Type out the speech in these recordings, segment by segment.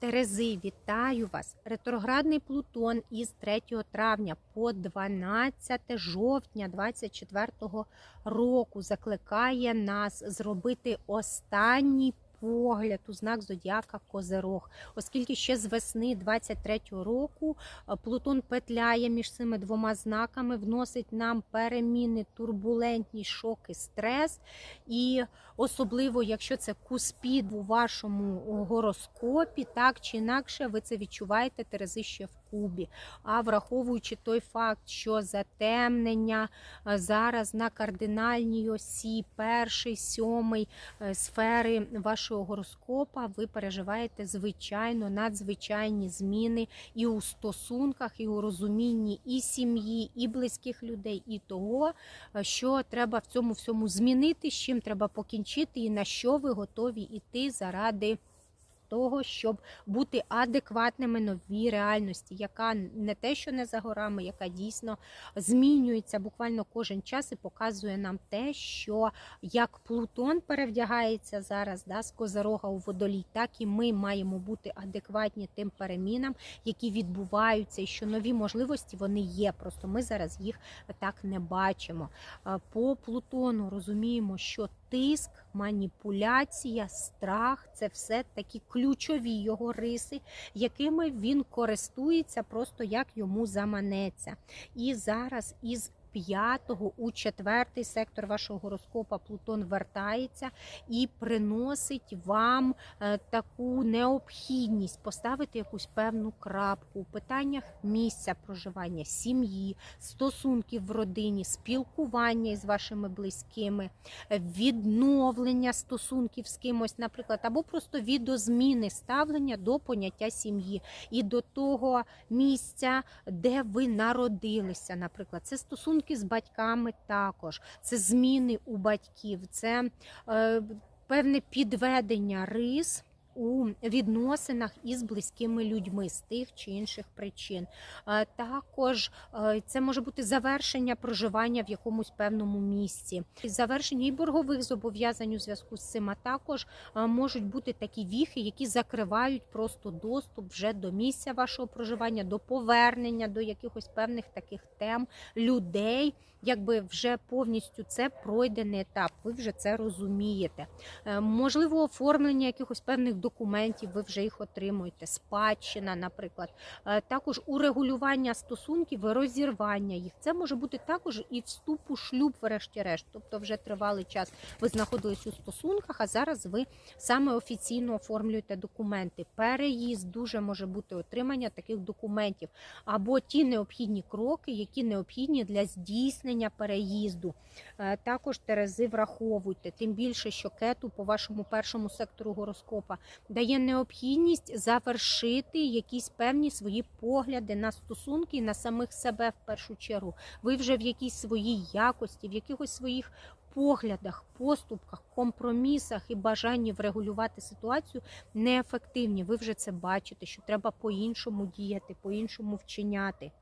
Терези, вітаю вас! Ретроградний Плутон із 3 травня по 12 жовтня 24 року закликає нас зробити останній погляд у знак зодіака Козерог, оскільки ще з весни 23 року е, Плутон петляє між цими двома знаками, вносить нам переміни, турбулентні шоки, стрес. І особливо, якщо це куспід у вашому гороскопі, так чи інакше ви це відчуваєте Терези ще в кубі. А враховуючи той факт, що затемнення е, зараз на кардинальній осі, перший, сьомий е, сфери вашого гороскопа, ви переживаєте звичайно надзвичайні зміни і у стосунках, і у розумінні і сім'ї, і близьких людей, і того, е, що треба в цьому всьому змінити, з чим треба покінчити, і на що ви готові йти заради. Того, щоб бути адекватними новій реальності, яка не те, що не за горами, яка дійсно змінюється буквально кожен час і показує нам те, що як Плутон перевдягається зараз да, з Козирога у водолій, так і ми маємо бути адекватні тим перемінам, які відбуваються, і що нові можливості вони є. Просто ми зараз їх так не бачимо. Е, По Плутону розуміємо, що тиск, маніпуляція, страх це все такі ключові його риси, якими він користується просто як йому заманеться. І зараз із П'ятого у четвертий сектор вашого гороскопа Плутон вертається і приносить вам е, таку необхідність поставити якусь певну крапку у питаннях місця проживання, сім'ї, стосунків в родині, спілкування із вашими близькими, відновлення стосунків з кимось, наприклад, або просто відозміни ставлення до поняття сім'ї і до того місця, де ви народилися, наприклад, це стосунки з батьками також, це зміни у батьків, це е, певне підведення рис. У відносинах із близькими людьми з тих чи інших причин. Також це може бути завершення проживання в якомусь певному місці, завершення і боргових зобов'язань у зв'язку з цим, а також можуть бути такі віхи, які закривають просто доступ вже до місця вашого проживання, до повернення до якихось певних таких тем людей. Якби вже повністю це пройдений етап, ви вже це розумієте. Е, Можливо, оформлення якихось певних документів, ви вже їх отримуєте. Спадщина, наприклад, Е, також урегулювання стосунків, розірвання їх. Це може бути також і вступ у шлюб, врешті-решт. Тобто, вже тривалий час ви знаходились у стосунках, а зараз ви саме офіційно оформлюєте документи. Переїзд дуже може бути отримання таких документів, або ті необхідні кроки, які необхідні для здійснення переїзду. Е, Також Терези враховуйте, тим більше, що кету по вашому першому сектору гороскопа дає необхідність завершити якісь певні свої погляди на стосунки на самих себе в першу чергу. Ви вже в якійсь своїй якості, в якихось своїх поглядах, поступках, компромісах і бажанні врегулювати ситуацію неефективні. Ви вже це бачите, що треба по-іншому діяти, по-іншому вчиняти.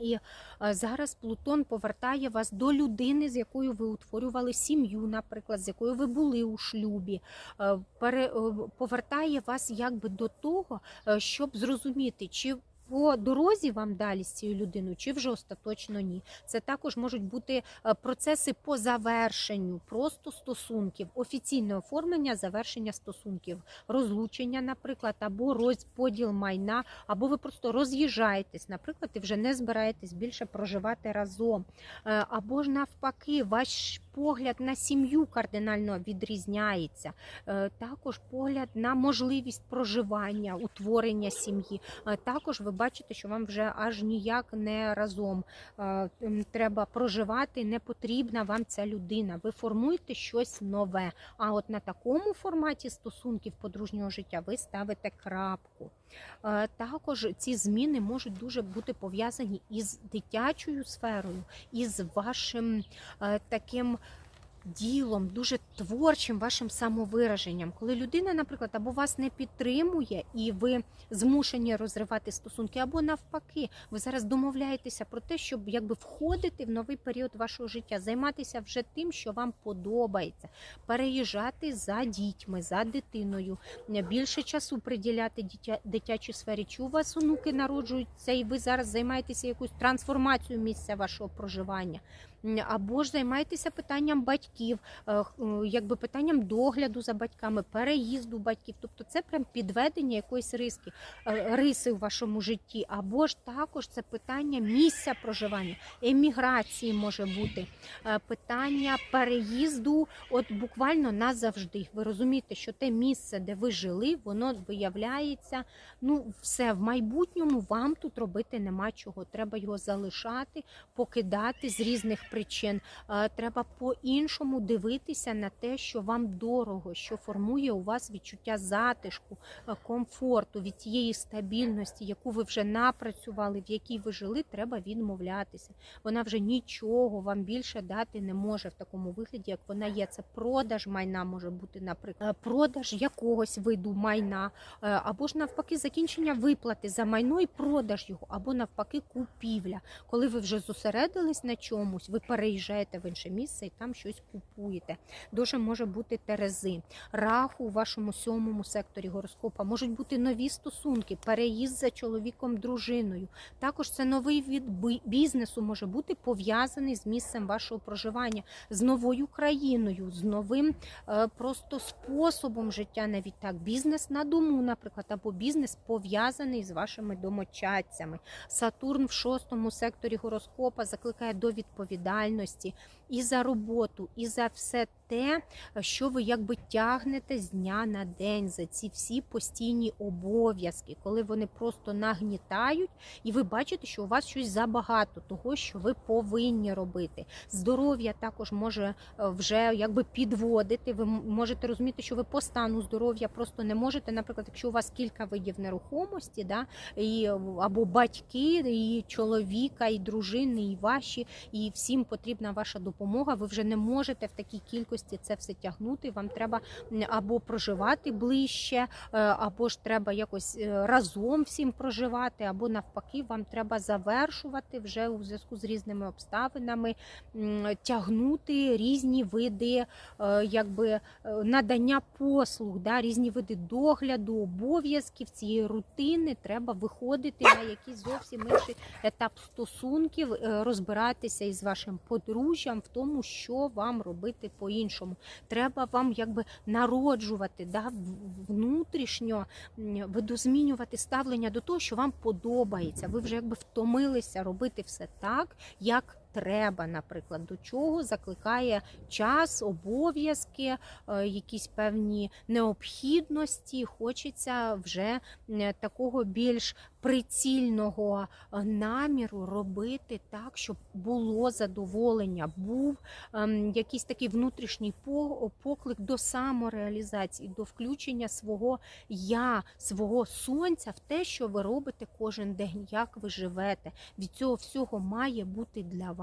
І е, зараз Плутон повертає вас до людини, з якою ви утворювали сім'ю, наприклад, з якою ви були у шлюбі. Е, е, Повертає вас якби до того, щоб зрозуміти, чи по дорозі вам далі з цією людиною, чи вже остаточно ні. Це також можуть бути е, процеси по завершенню просто стосунків, офіційне оформлення завершення стосунків, розлучення, наприклад, або розподіл майна, або ви просто роз'їжджаєтесь, наприклад, і вже не збираєтесь більше проживати разом. Е, Або ж навпаки, ваш погляд на сім'ю кардинально відрізняється. Е, Також погляд на можливість проживання, утворення сім'ї. Е, Також ви бачите, що вам вже аж ніяк не разом е, треба проживати, не потрібна вам ця людина. Ви формуєте щось нове. А от на такому форматі стосунків подружнього життя ви ставите крапку. Е, Також ці зміни можуть дуже бути пов'язані із дитячою сферою, із вашим е, таким ділом, дуже творчим вашим самовираженням. Коли людина, наприклад, або вас не підтримує, і ви змушені розривати стосунки, або навпаки, ви зараз домовляєтеся про те, щоб якби входити в новий період вашого життя, займатися вже тим, що вам подобається, переїжджати за дітьми, за дитиною, більше часу приділяти дитя, дитячій сфері. Чи у вас онуки народжуються, і ви зараз займаєтеся якоюсь трансформацією місця вашого проживання? Або ж займаєтеся питанням батьків, е, е, якби питанням догляду за батьками, переїзду батьків. Тобто це прям підведення якоїсь риски, е, риси у вашому житті. Або ж також це питання місця проживання, еміграції може бути, питання переїзду, от буквально назавжди. Ви розумієте, що те місце, де ви жили, воно виявляється, ну все в майбутньому вам тут робити нема чого. Треба його залишати, покидати з різних причин. Е, Треба по-іншому дивитися на те, що вам дорого, що формує у вас відчуття затишку, е, комфорту, від тієї стабільності, яку ви вже напрацювали, в якій ви жили, треба відмовлятися. Вона вже нічого вам більше дати не може в такому вигляді, як вона є. Це продаж майна може бути, наприклад, Е, продаж якогось виду майна, або ж навпаки, закінчення виплати за майно і продаж його, або навпаки, купівля. Коли ви вже зосередились на чомусь, ви переїжджаєте в інше місце і там щось купуєте. Дуже може бути терези, раху у вашому сьомому секторі гороскопа, можуть бути нові стосунки, переїзд за чоловіком, дружиною. Також це новий від бізнесу може бути пов'язаний з місцем вашого проживання, з новою країною, з новим е, просто способом життя, навіть так. Бізнес на дому, наприклад, або бізнес пов'язаний з вашими домочадцями. Сатурн в шостому секторі гороскопа закликає до відповідальності і за роботу, і за все те, що ви якби тягнете з дня на день за ці всі постійні обов'язки, коли вони просто нагнітають, і ви бачите, що у вас щось забагато того, що ви повинні робити. Здоров'я також може е, вже якби підводити. Ви можете розуміти, що ви по стану здоров'я просто не можете, наприклад, якщо у вас кілька видів нерухомості, да, і, або батьки, і чоловіка, і дружини, і ваші, і всім потрібна ваша допомога. Ви вже не можете в такій кількості це все тягнути. Вам треба або проживати ближче, е, або ж треба якось е, разом всім проживати, або навпаки, вам треба завершувати вже у зв'язку з різними обставинами, тягнути різні види е, якби надання послуг, да, різні види догляду, обов'язків цієї рутини. Треба виходити на якийсь зовсім інший етап стосунків, розбиратися із вашим подружжям в тому, що вам робити по-іншому. Треба вам якби народжувати да, внутрішньо видозмінювати ставлення до того, що вам подобається. Ви вже якби втомилися робити все так, як. Треба, наприклад, до чого закликає час, обов'язки, е, якісь певні необхідності. Хочеться вже такого більш прицільного е, наміру робити так, щоб було задоволення, був ем, якийсь такий внутрішній поклик до самореалізації, до включення свого я, свого сонця в те, що ви робите кожен день, як ви живете. Від цього всього має бути для вас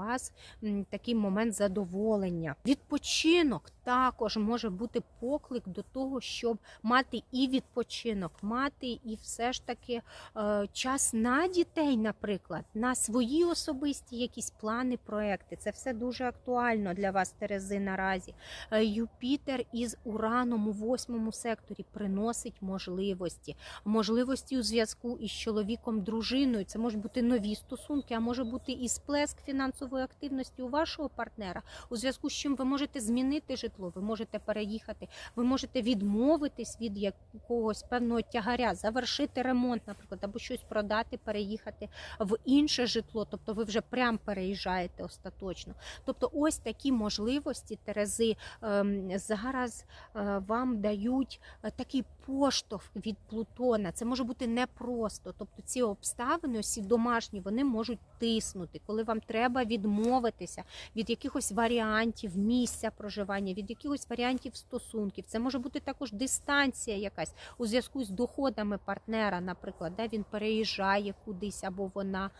м, такий момент задоволення. Відпочинок також може бути поклик до того, щоб мати і відпочинок, мати і все ж таки е, час на дітей, наприклад, на свої особисті якісь плани, проекти. Це все дуже актуально для вас, Терези, наразі. Е, Юпітер із Ураном у восьмому секторі приносить можливості. Можливості у зв'язку із чоловіком, дружиною. Це можуть бути нові стосунки, а може бути і сплеск фінансової активності у вашого партнера, у зв'язку з чим ви можете змінити житло, ви можете переїхати, ви можете відмовитись від якогось певного тягаря, завершити ремонт, наприклад, або щось продати, переїхати в інше житло. Тобто ви вже прям переїжджаєте остаточно. Тобто, ось такі можливості Терези ем, зараз е, вам дають е, такий поштовх від Плутона. Це може бути непросто. Тобто ці обставини, ці домашні, вони можуть тиснути, коли вам треба відмовитися від якихось варіантів місця проживання, від якихось варіантів стосунків. Це може бути також дистанція якась у зв'язку з доходами партнера, наприклад, де він переїжджає кудись або вона,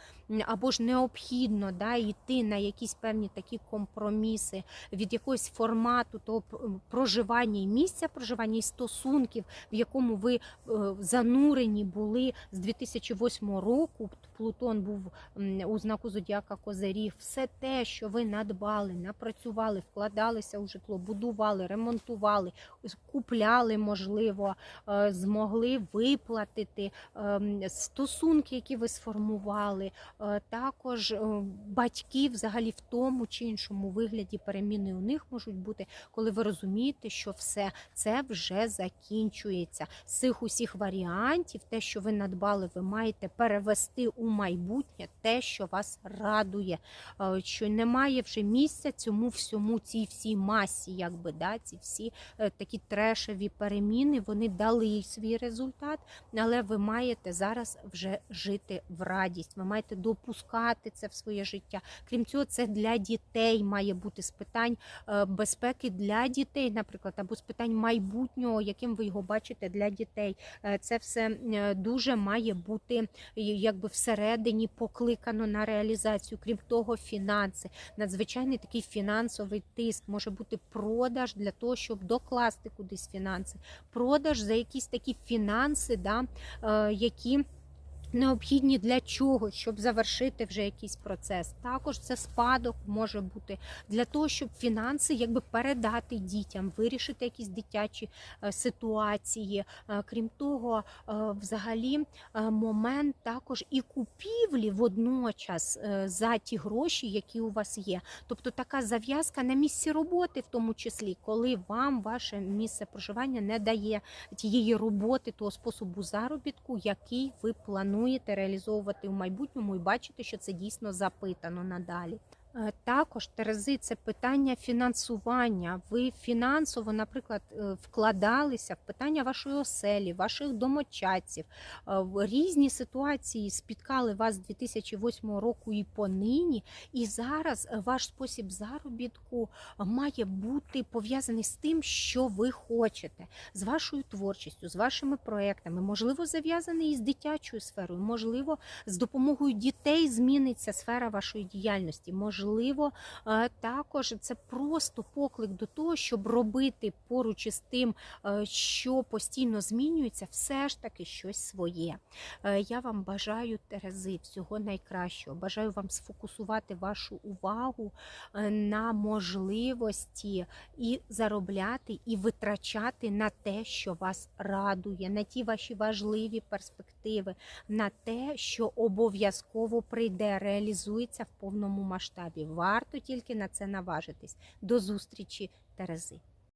або ж необхідно да, йти на якісь певні такі компроміси від якогось формату того проживання і місця проживання і стосунків, в якому ви е, занурені були з 2008 року. Плутон був у знаку зодіака Козиріг. Все те, що ви надбали, напрацювали, вкладалися у житло, будували, ремонтували, купляли, можливо, е, змогли виплатити ем, стосунки, які ви сформували, е, також е, батьки взагалі в тому чи іншому вигляді переміни у них можуть бути, коли ви розумієте, що все це вже закінчується. З цих усіх варіантів, те, що ви надбали, ви маєте перевести у майбутнє те, що вас радує, е, що немає вже місця цьому всьому, цій всій масі, якби да, ці всі е, такі трешеві переміни, вони дали свій результат, але ви маєте зараз вже жити в радість. Ви маєте допускати це в своє життя. Крім цього, це для дітей має бути з питань е, безпеки для дітей, наприклад, або з питань майбутнього, яким ви його бачите для дітей. Це все дуже має бути якби всередині покликано на реалізацію. Крім того, фінанси, надзвичайний такий фінансовий тиск може бути продаж для того, щоб докласти кудись фінанси, продаж за якісь такі фінанси, да, е, які. Необхідні для чого, щоб завершити вже якийсь процес. Також це спадок може бути для того, щоб фінанси якби передати дітям, вирішити якісь дитячі е, ситуації. Е, Крім того, е, взагалі момент також і купівлі водночас за ті гроші, які у вас є. Тобто така зав'язка на місці роботи, в тому числі, коли вам ваше місце проживання не дає тієї роботи, того способу заробітку, який ви плануєте реалізовувати в майбутньому, і бачите, що це дійсно запитано надалі. Е, Також Терези, це питання фінансування. Ви фінансово, наприклад, е, вкладалися в питання вашої оселі, ваших домочадців. Е, Різні ситуації спіткали вас з 2008 року і понині. І зараз ваш спосіб заробітку має бути пов'язаний з тим, що ви хочете, з вашою творчістю, з вашими проектами, можливо, зав'язаний із дитячою сферою, можливо, з допомогою дітей зміниться сфера вашої діяльності. Можливо, е, також це просто поклик до того, щоб робити поруч із тим, е, що постійно змінюється, все ж таки щось своє. Е, Я вам бажаю Терези всього найкращого. Бажаю вам сфокусувати вашу увагу на можливості і заробляти, і витрачати на те, що вас радує, на ті ваші важливі перспективи, на те, що обов'язково прийде, реалізується в повному масштабі. Варто тільки на це наважитись. До зустрічі, Терези.